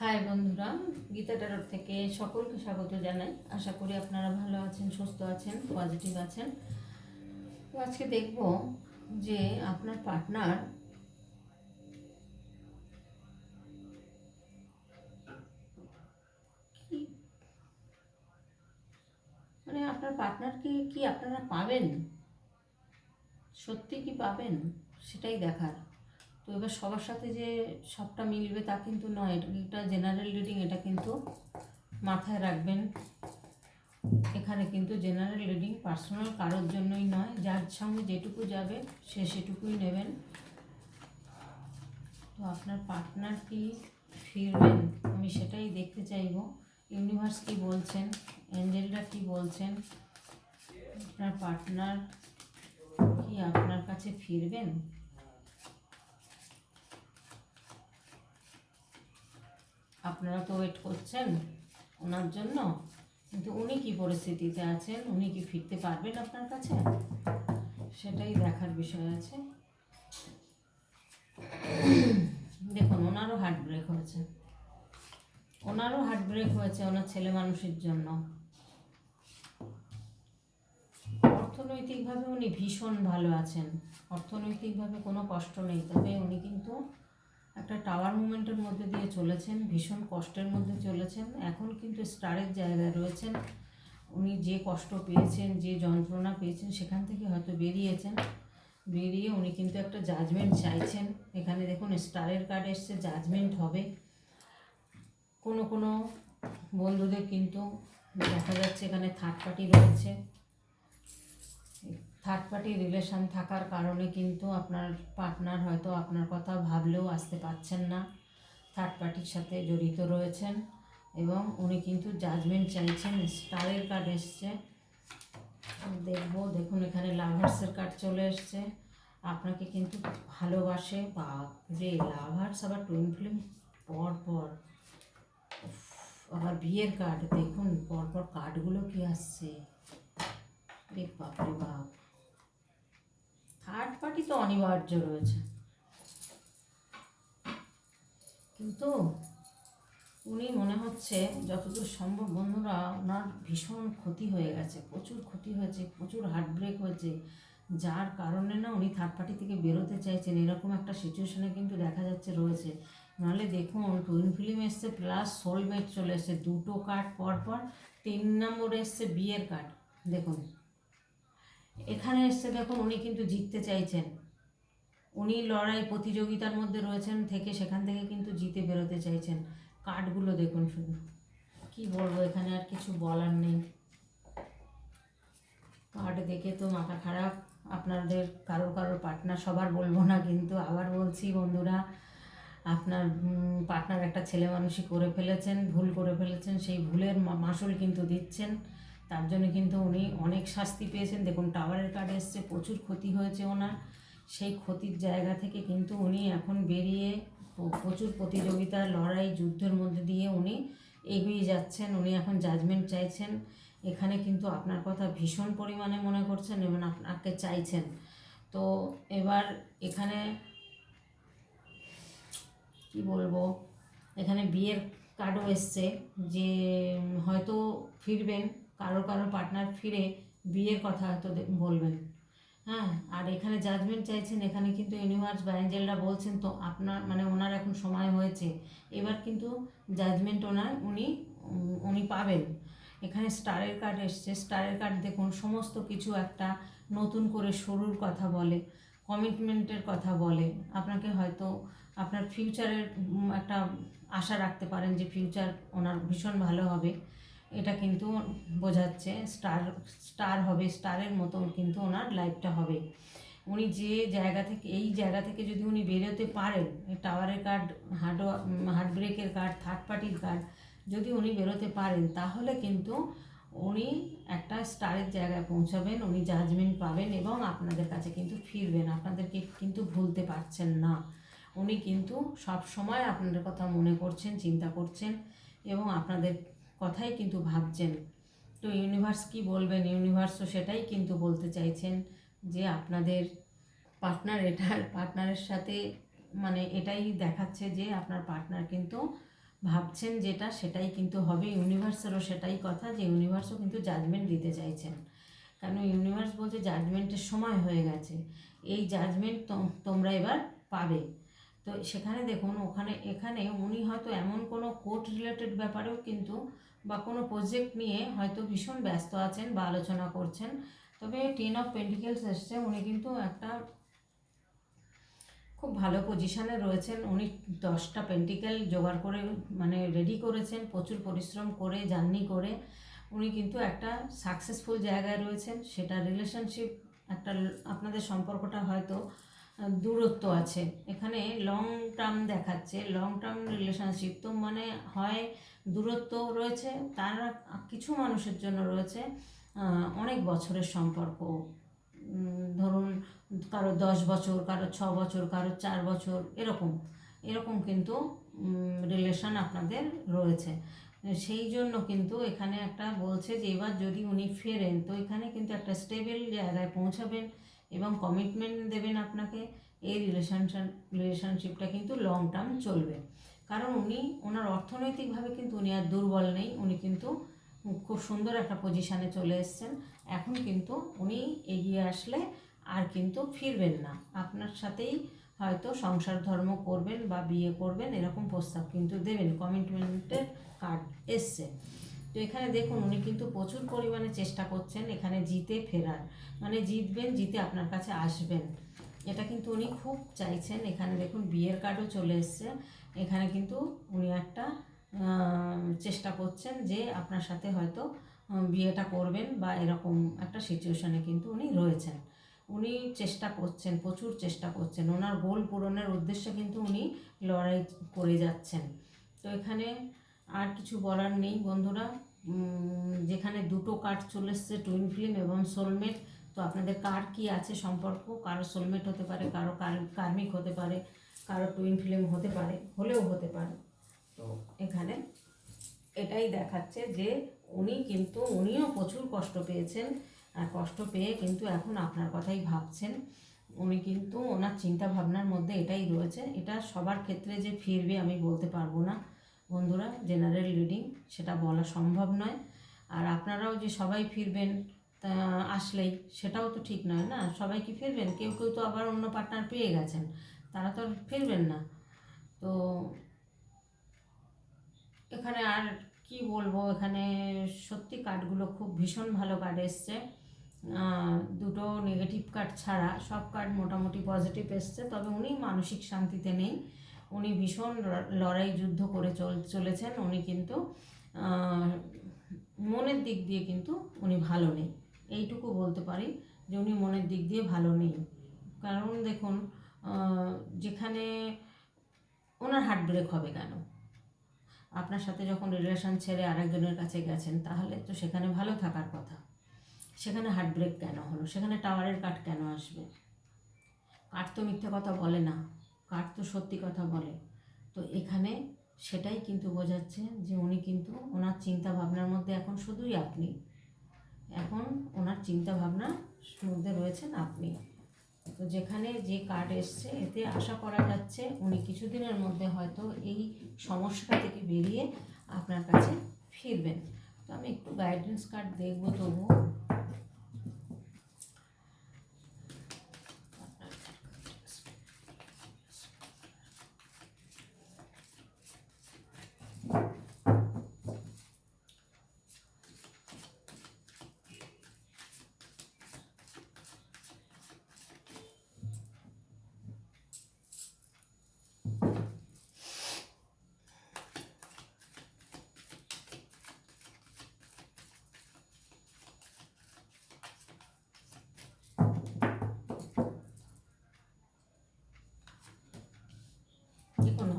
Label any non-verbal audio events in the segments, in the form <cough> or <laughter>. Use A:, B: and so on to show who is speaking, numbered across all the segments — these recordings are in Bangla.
A: হাই বন্ধুরা, গীতা টারোর থেকে সকলকে স্বাগত জানাই। আশা করি আপনারা ভালো আছেন, সুস্থ আছেন পজিটিভ আছেন। তো আজকে দেখব যে আপনার পার্টনার মানে আপনার পার্টনারকে কি আপনারা পাবেন? সত্যি কি পাবেন? সেটাই দেখার। তো এবার সবার সাথে যে সবটা মিলবে তা কিন্তু নয়। এটা জেনারেল রিডিং এটা কিন্তু মাথায় রাখবেন। এখানে কিন্তু জেনারেল রিডিং পার্সোনাল কারোর জন্যই নয়। যার সঙ্গে যেটুকু যাবে, সে সেটুকুই নেবেন। তো আপনার পার্টনার কি ফিরবেন? আমি সেটাই দেখতে চাইব। ইউনিভার্স কি বলছেন? অ্যাঞ্জেলরা কি বলছেন? আপনার পার্টনার কি আপনার কাছে ফিরবেন? আপনারা তো ওয়েট করছেন ওনার জন্য, কিন্তু উনি কি পরিস্থিতিতে আছেন? উনি কি ফিরতে পারবেন আপনার কাছে? সেটাই দেখার বিষয় আছে। দেখুন, ওনারও হার্ট ব্রেক হয়েছে। ওনারও হার্ট ব্রেক হয়েছে ওনার ছেলে মানুষের জন্য। অর্থনৈতিকভাবে উনি ভীষণ ভালো আছেন। অর্থনৈতিকভাবে কোনো কষ্ট নেই, তবে উনি কিন্তু একটা টাওয়ার মুভমেন্টের মধ্যে দিয়ে চলেছেন, ভীষণ কষ্টের মধ্যে চলেছেন। এখন কিন্তু স্টারের জায়গায় রয়েছেন। উনি যে কষ্ট পেয়েছেন, যে যন্ত্রণা পেয়েছেন, সেখান থেকে হয়তো বেরিয়েছেন। বেরিয়ে উনি কিন্তু একটা জাজমেন্ট চাইছেন। এখানে দেখুন স্টারের কার্ড এসছে জাজমেন্ট হবে। কোনো কোনো বন্ধুদের কিন্তু দেখা যাচ্ছে, এখানে থার্ড পার্টি রয়েছে। থার্ড পার্টি রিলেশান থাকার কারণে কিন্তু আপনার পার্টনার হয়তো আপনার কথা ভাবলেও আসতে পারছেন না। থার্ড পার্টির সাথে জড়িত রয়েছেন এবং উনি কিন্তু জাজমেন্ট চাইছেন, স্টারের কার্ড এসছে। দেখব, দেখুন এখানে লাভার্সের কার্ড চলে এসছে। আপনাকে কিন্তু ভালোবাসে বা রে লাভার্স আবার টুইন ফিল্ম পর পর। আবার বিয়ের কার্ড দেখুন পরপর কার্ডগুলো কি আসছে। রে বাপ রে বাপ। থার্ড পার্টি তো অনিবার্য রয়েছে। কিন্তু উনি মনে হচ্ছে যতদূর সম্ভব বন্ধুরা, ওনার ভীষণ ক্ষতি হয়ে গেছে, প্রচুর ক্ষতি হয়েছে, প্রচুর হার্ট ব্রেক হয়েছে। যার কারণে না উনি থার্ড পার্টি থেকে বেরোতে চাইছেন, এরকম একটা সিচুয়েশনে কিন্তু দেখা যাচ্ছে রয়েছে। নাহলে দেখুন টুইন ফিল্ম এসছে প্লাস সোলমেট চলে এসছে, দুটো কার্ড পর পর তিন নম্বরে এসছে বিয়ের কার্ড দেখুন এখানে এসছে দেখুন উনি কিন্তু জিততে চাইছেন। উনি লড়াই প্রতিযোগিতার মধ্যে রয়েছেন থেকে সেখান থেকে কিন্তু জিতে বেরোতে চাইছেন। কার্ডগুলো দেখুন শুধু। কি বলব, এখানে আর কিছু বলার নেই। কার্ড দেখে তো মাথা খারাপ। আপনাদের কারোর কারোর পার্টনার, সবার বলব না কিন্তু আবার বলছি বন্ধুরা, আপনার পার্টনার একটা ছেলে মানুষই করে ফেলেছেন, ভুল করে ফেলেছেন, সেই ভুলের মাসুল কিন্তু দিচ্ছেন। তার জন্য কিন্তু উনি অনেক শাস্তি পেয়েছেন। দেখুন টাওয়ারের কার্ড এসছে, প্রচুর ক্ষতি হয়েছে ওনার। সেই ক্ষতির জায়গা থেকে কিন্তু উনি এখন বেরিয়ে প্রচুর প্রতিযোগিতা, লড়াই, যুদ্ধের মধ্যে দিয়ে উনি এগিয়ে যাচ্ছেন। উনি এখন জাজমেন্ট চাইছেন। এখানে কিন্তু আপনার কথা ভীষণ পরিমাণে মনে করছেন এবং আপনাকে চাইছেন। তো এবার এখানে কি বলব? এখানে বিয়ের কার্ডও এসছে যে, হয়তো ফিরবেন। কারও কারও পার্টনার ফিরে বিয়ের কথা হয়তো বলবেন। হ্যাঁ আর এখানে জাজমেন্ট চাইছেন, এখানে কিন্তু ইউনিভার্স বা অ্যাঞ্জেলরা বলছেন, তো আপনার মানে ওনার এখন সময় হয়েছে। এবার কিন্তু জাজমেন্ট ওনার, উনি উনি পাবেন। এখানে স্টারের কার্ড এসছে। স্টারের কার্ড দেখুন সমস্ত কিছু একটা নতুন করে শুরুর কথা বলে, কমিটমেন্টের কথা বলে। আপনাকে হয়তো আপনার ফিউচারের একটা আশা রাখতে পারেন যে ফিউচার ওনার ভীষণ ভালো হবে। এটা কিন্তু বোঝাচ্ছে স্টার স্টার হবে, স্টারের মতো কিন্তু ওনার লাইফটা হবে। উনি যে জায়গা থেকে, এই জায়গা থেকে যদি উনি বেরোতে পারেন টাওয়ারের কার্ড, হার্ড হার্ট ব্রেকের কার্ড, থার্ড পার্টির কার্ড, যদি উনি বেরোতে পারেন, তাহলে কিন্তু উনি একটা স্টারের জায়গায় পৌঁছাবেন, উনি জাজমেন্ট পাবেন এবং আপনাদের কাছে কিন্তু ফিরবেন। আপনাদেরকে কিন্তু ভুলতে পারছেন না। উনি কিন্তু সব সময় আপনাদের কথা মনে করছেন, চিন্তা করছেন এবং আপনাদের কথাই কিন্তু ভাবছেন। তো ইউনিভার্স কি বলবেন? ইউনিভার্সও সেটাই কিন্তু বলতে চাইছেন যে আপনাদের পার্টনার এটার পার্টনারের সাথে মানে এটাই দেখাচ্ছে যে আপনার পার্টনার কিন্তু ভাবছেন যেটা, সেটাই কিন্তু হবে। ইউনিভার্সেরও সেটাই কথা যে ইউনিভার্সও কিন্তু জাজমেন্ট দিতে চাইছেন। কারণ ইউনিভার্স বলছে জাজমেন্টের সময় হয়ে গেছে। এই জাজমেন্ট তোমরা এবার পাবে। তো সেখানে দেখুন, ওখানে, এখানে উনি হয়তো এমন কোনো কোর্ট রিলেটেড ব্যাপারেও কিন্তু বা কোনো প্রজেক্ট নিয়ে হয়তো ভীষণ ব্যস্ত আছেন বা আলোচনা করছেন, তবে টেন অফ পেন্টিকেলস এসছে উনি কিন্তু একটা খুব ভালো পজিশানে রয়েছেন। উনি দশটা পেন্টিকেল জোগাড় করে মানে রেডি করেছেন, প্রচুর পরিশ্রম করে জার্নি করে। উনি কিন্তু একটা সাকসেসফুল জায়গায় রয়েছেন। সেটা রিলেশনশিপ একটা আপনাদের সম্পর্কটা হয়তো দূরত্ব আছে। এখানে লং টার্ম দেখাচ্ছে। লং টার্ম রিলেশনশিপ তো মানে হয় দূরত্ব রয়েছে, তারা কিছু মানুষের জন্য রয়েছে অনেক বছরের সম্পর্ক। ধরুন কারও দশ বছর, কারও ছ বছর, কারও চার বছর, এরকম। এরকম কিন্তু রিলেশন আপনাদের রয়েছে। সেই জন্য কিন্তু এখানে একটা বলছে যে, এবার যদি উনি ফেরেন, তো এখানে কিন্তু একটা স্টেবল জায়গায় পৌঁছাবেন। এবং কমিটমেন্ট দেবেন আপনাকে, এই রিলেশনশন রিলেশনশিপটা কিন্তু লং টার্ম চলবে। কারণ উনি, ওনার অর্থনৈতিকভাবে কিন্তু উনি আর দুর্বল নেই, উনি কিন্তু খুব সুন্দর একটা পজিশানে চলে এসেছেন। এখন কিন্তু উনি এগিয়ে আসলে আর কিন্তু ফিরবেন না। আপনার সাথেই হয়তো সংসার ধর্ম করবেন বা বিয়ে করবেন, এরকম প্রস্তাব কিন্তু দেবেন। কমিটমেন্টের কার্ড এসছে। তো এখানে দেখুন, উনি কিন্তু প্রচুর পরিমাণে চেষ্টা করছেন এখানে জিতে ফেরার। মানে জিতবেন, জিতে আপনার কাছে আসবেন। এটা কিন্তু উনি খুব চাইছেন। এখানে দেখুন, বিয়ের কার্ডও চলে এসছে। এখানে কিন্তু উনি একটা চেষ্টা করছেন যে আপনার সাথে হয়তো বিয়েটা করবেন বা এরকম একটা সিচুয়েশনে কিন্তু উনি রয়েছেন। উনি চেষ্টা করছেন, প্রচুর চেষ্টা করছেন। ওনার গোল পূরণের উদ্দেশ্যে কিন্তু উনি লড়াই করে যাচ্ছেন। তো এখানে আর কিছু বলার নেই বন্ধুরা। যেখানে দুটো কার্ড চলে এসছে টুইন ফিল্ম এবং সোলমেট তো আপনাদের কার কি আছে সম্পর্ক? কারও সোলমেট হতে পারে কারও কার্মিক হতে পারে কারও টুইন ফিল্ম হতে পারে হলেও হতে পারে। তো এখানে এটাই দেখাচ্ছে যে উনি কিন্তু উনিও প্রচুর কষ্ট পেয়েছেন। আর কষ্ট পেয়ে কিন্তু এখন আপনার কথাই ভাবছেন। উনি কিন্তু ওনার চিন্তা ভাবনার মধ্যে এটাই রয়েছে। এটা সবার ক্ষেত্রে যে ফিরবে আমি বলতে পারব না। বন্ধুরা জেনারেল রিডিং সেটা বলা সম্ভব নয়। আর আপনারাও যে সবাই ফিরবেন আসলেই, সেটাও তো ঠিক নয় না? সবাই কি ফিরবেন? কেউ কেউ তো আবার অন্য পার্টনার পেয়ে গেছেন। তারা তো আর ফিরবেন না। তো এখানে আর কি বলব? এখানে সত্যি কার্ডগুলো খুব ভীষণ ভালো কার্ড এসছে। দুটো নেগেটিভ কার্ড ছাড়া সব কার্ড মোটামুটি পজিটিভ এসছে, তবে উনি মানসিক শান্তিতে নেই। উনি ভীষণ লড়াই যুদ্ধ করে চল, চলেছেন, উনি কিন্তু মনের দিক দিয়ে কিন্তু উনি ভালো নেই। এইটুকু বলতে পারি যে উনি মনের দিক দিয়ে ভালো নেই। কারণ দেখুন যেখানে ওনার হার্ট ব্রেক হবে কেন? আপনার সাথে যখন রিলেশন ছেড়ে আরেকজনের কাছে গেছেন, তাহলে তো সেখানে ভালো থাকার কথা। সেখানে হার্ট ব্রেক কেন হলো? সেখানে টাওয়ারের কাঠ কেন আসবে? কাঠ তো মিথ্যে কথা বলে না। কাঠ তো সত্যি কথা বলে। তো এখানে সেটাই কিন্তু বোঝাচ্ছে যে উনি কিন্তু ওনার চিন্তা ভাবনার মধ্যে এখন শুধুই আপনি। এখন ওনার চিন্তা ভাবনার মধ্যে রয়েছেন আপনি। তো যেখানে যে কার্ড এসছে, এতে আশা করা যাচ্ছে উনি কিছুদিনের মধ্যে হয়তো এই সমস্যা থেকে বেরিয়ে আপনার কাছে ফিরবেন। তো আমি একটু গাইডেন্স কার্ড দেখব তবু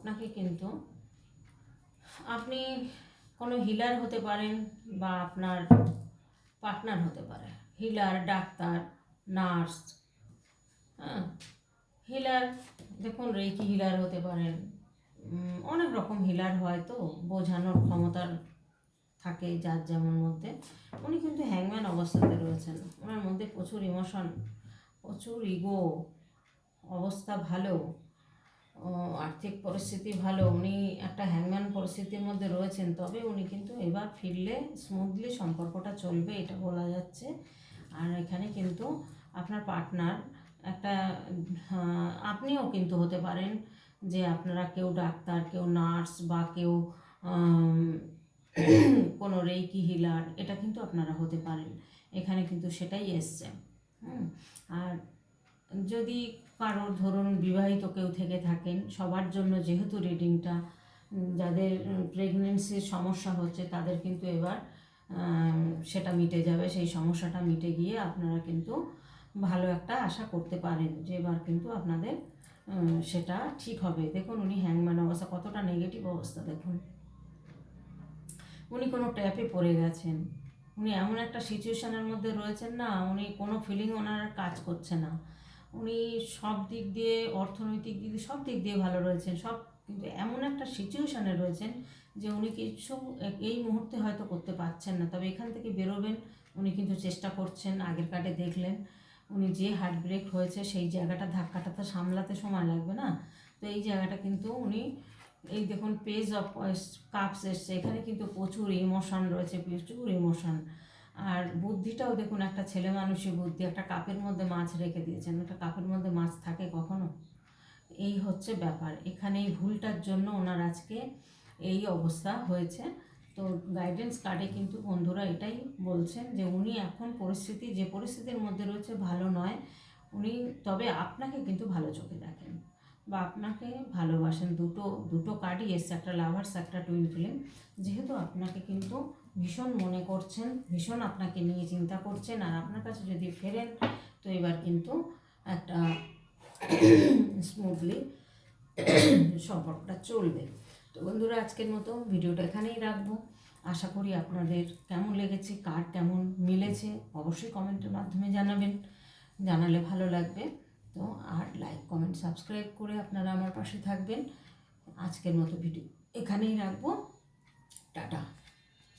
A: আপনাকে কিন্তু আপনি কোনো হিলার হতে পারেন বা আপনার পার্টনার হতে পারে। হিলার ডাক্তার নার্স হ্যাঁ? হিলার দেখুন রেকি হিলার হতে পারেন। অনেক রকম হিলার হয় তো, বোঝানোর ক্ষমতার থাকে যার যেমন মধ্যে। উনি কিন্তু হ্যাংম্যান অবস্থাতে রয়েছেন। ওনার মধ্যে প্রচুর ইমোশন প্রচুর ইগো অবস্থা ভালো। আর্থিক পরিস্থিতি ভালো, উনি একটা হ্যাংম্যান পরিস্থিতির মধ্যে রয়েছেন, তবে উনি কিন্তু এবার ফিরলে স্মুথলি সম্পর্কটা চলবে, এটা বলা যাচ্ছে। আর এখানে কিন্তু আপনার পার্টনার একটা আপনিও কিন্তু হতে পারেন যে আপনারা কেউ ডাক্তার, কেউ নার্স বা কেউ <coughs> কোনো রেইকি হিলার এটা কিন্তু আপনারা হতে পারেন। এখানে কিন্তু সেটাই এসছে। হুম, আর যদি কারোর ধরুন বিবাহিত কেউ থেকে থাকেন, সবার জন্য যেহেতু রিডিংটা যাদের প্রেগনেন্সির সমস্যা হচ্ছে, তাদের কিন্তু এবার সেটা মিটে যাবে, সেই সমস্যাটা মিটে গিয়ে আপনারা কিন্তু ভালো একটা আশা করতে পারেন যে এবার কিন্তু আপনাদের সেটা ঠিক হবে। দেখুন, উনি হ্যাংম্যান অবস্থা, কতটা নেগেটিভ অবস্থা, দেখুন। উনি কোনো ট্যাপে পড়ে গেছেন। উনি এমন একটা সিচুয়েশানের মধ্যে রয়েছেন না, উনি কোনো ফিলিং ওনার কাজ করছে না। উনি সব দিক দিয়ে, অর্থনৈতিক দিক দিয়ে, সব দিক দিয়ে ভালো রয়েছেন। সব কিন্তু এমন একটা সিচুয়েশানে রয়েছেন যে উনি কিছু এই মুহূর্তে হয়তো করতে পারছেন না। তবে এখান থেকে বেরোবেন, উনি কিন্তু চেষ্টা করছেন, আগের কাটে দেখলেন। উনি যে হার্ট ব্রেক হয়েছে, সেই জায়গাটা ধাক্কাটা তো সামলাতে সময় লাগবে না। তো এই জায়গাটা কিন্তু উনি, এই দেখুন পেজ অফ কাপস এসছে। এখানে কিন্তু প্রচুর ইমোশন রয়েছে, প্রচুর ইমোশন আর বুদ্ধিটাও দেখুন, একটা ছেলে মানুষের বুদ্ধি, একটা কাপের মধ্যে মাছ রেখে দিয়েছেন। একটা কাপের মধ্যে মাছ থাকে কখনো? এই হচ্ছে ব্যাপার। এখানে এই ভুলটার জন্য ওনার আজকে এই অবস্থা হয়েছে। তো গাইডেন্স কার্ডে কিন্তু বন্ধুরা এটাই বলছেন যে, উনি এখন পরিস্থিতি, যে পরিস্থিতির মধ্যে রয়েছে ভালো নয়। উনি, তবে আপনাকে কিন্তু ভালো চোখে দেখেন বা আপনাকে ভালোবাসেন। দুটো দুটো কার্ডই এসছে, একটা লাভার্স একটা টুইন ফিল্ম যেহেতু আপনাকে কিন্তু ভীষণ মনে করছেন, ভীষণ আপনাকে নিয়ে চিন্তা করছেন, আর আপনার কাছে যদি ফেরেন, তো এবার কিন্তু একটা স্মুথলি সম্পর্কটা চলবে। তো বন্ধুরা, আজকের মতো ভিডিওটা এখানেই রাখব। আশা করি আপনাদের কেমন লেগেছে, কার কেমন মিলেছে, অবশ্যই কমেন্টের মাধ্যমে জানাবেন। জানালে ভালো লাগবে। তো আর লাইক কমেন্ট সাবস্ক্রাইব করে আপনারা আমার পাশে থাকবেন। আজকের মতো ভিডিও এখানেই রাখব। টাটা।